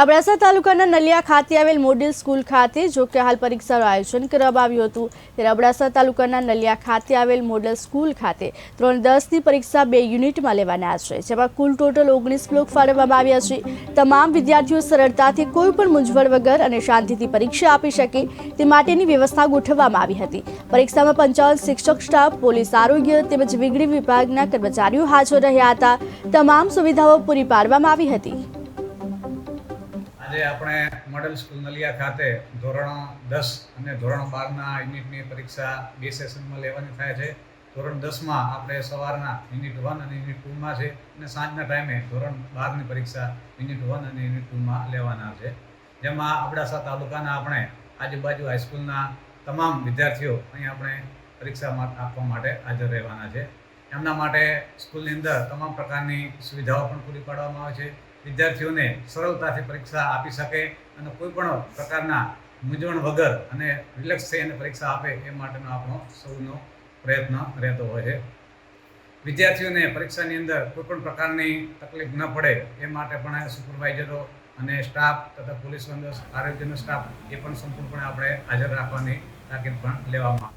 અબડાસા તાલુકાના નલિયા ખાતે આવેલ મોડેલ સ્કૂલ ખાતે, જો કે હાલ પરીક્ષાનું આયોજન કરવામાં આવ્યું હતું. ત્યારે અબડાસા તાલુકાના નલિયા ખાતે આવેલ મોડેલ સ્કૂલ ખાતે ત્રણ દસની પરીક્ષા બે યુનિટમાં લેવાના છે, જેમાં કુલ ટોટલ ઓગણીસ બ્લોક ફાળવવામાં આવ્યા છે. તમામ વિદ્યાર્થીઓ સરળતાથી કોઈ પણ મૂંઝવણ વગર અને શાંતિથી પરીક્ષા આપી શકે તે માટેની વ્યવસ્થા ગોઠવવામાં આવી હતી. પરીક્ષામાં પંચાવન શિક્ષક, સ્ટાફ, પોલીસ આરોગ્ય તેમજ વીજળી વિભાગના કર્મચારીઓ હાજર રહ્યા હતા. તમામ સુવિધાઓ પૂરી પાડવામાં આવી હતી. આજે આપણે મોડલ સ્કૂલ નલિયા ખાતે ધોરણ દસ અને ધોરણ બારના યુનિટની પરીક્ષા બે સેશનમાં લેવાની થાય છે. ધોરણ દસમાં આપણે સવારના યુનિટ વન અને યુનિટ ટુમાં છે અને સાંજના ટાઈમે ધોરણ બારની પરીક્ષા યુનિટ વન અને યુનિટ ટુમાં લેવાના છે. જેમાં અબડાસા તાલુકાના આપણે આજુબાજુ હાઈસ્કૂલના તમામ વિદ્યાર્થીઓ અહીં આપણે પરીક્ષા આપવા માટે હાજર રહેવાના છે. એમના માટે સ્કૂલની અંદર તમામ પ્રકારની સુવિધાઓ પણ પૂરી પાડવામાં આવે છે. વિદ્યાર્થીઓને સરળતાથી પરીક્ષા આપી શકે અને કોઈ પણ પ્રકારના મૂંઝવણ વગર અને રિલેક્સ થઈ અને પરીક્ષા આપે એ માટેનો આપણો સૌનો પ્રયત્ન રહેતો હોય છે. વિદ્યાર્થીઓને પરીક્ષાની અંદર કોઈપણ પ્રકારની તકલીફ ન પડે એ માટે પણ સુપરવાઇઝરો અને સ્ટાફ તથા પોલીસ બંદોબસ્ત, આરોગ્યનો સ્ટાફ એ પણ સંપૂર્ણપણે આપણે હાજર રાખવાની તાકીદ પણ લેવામાં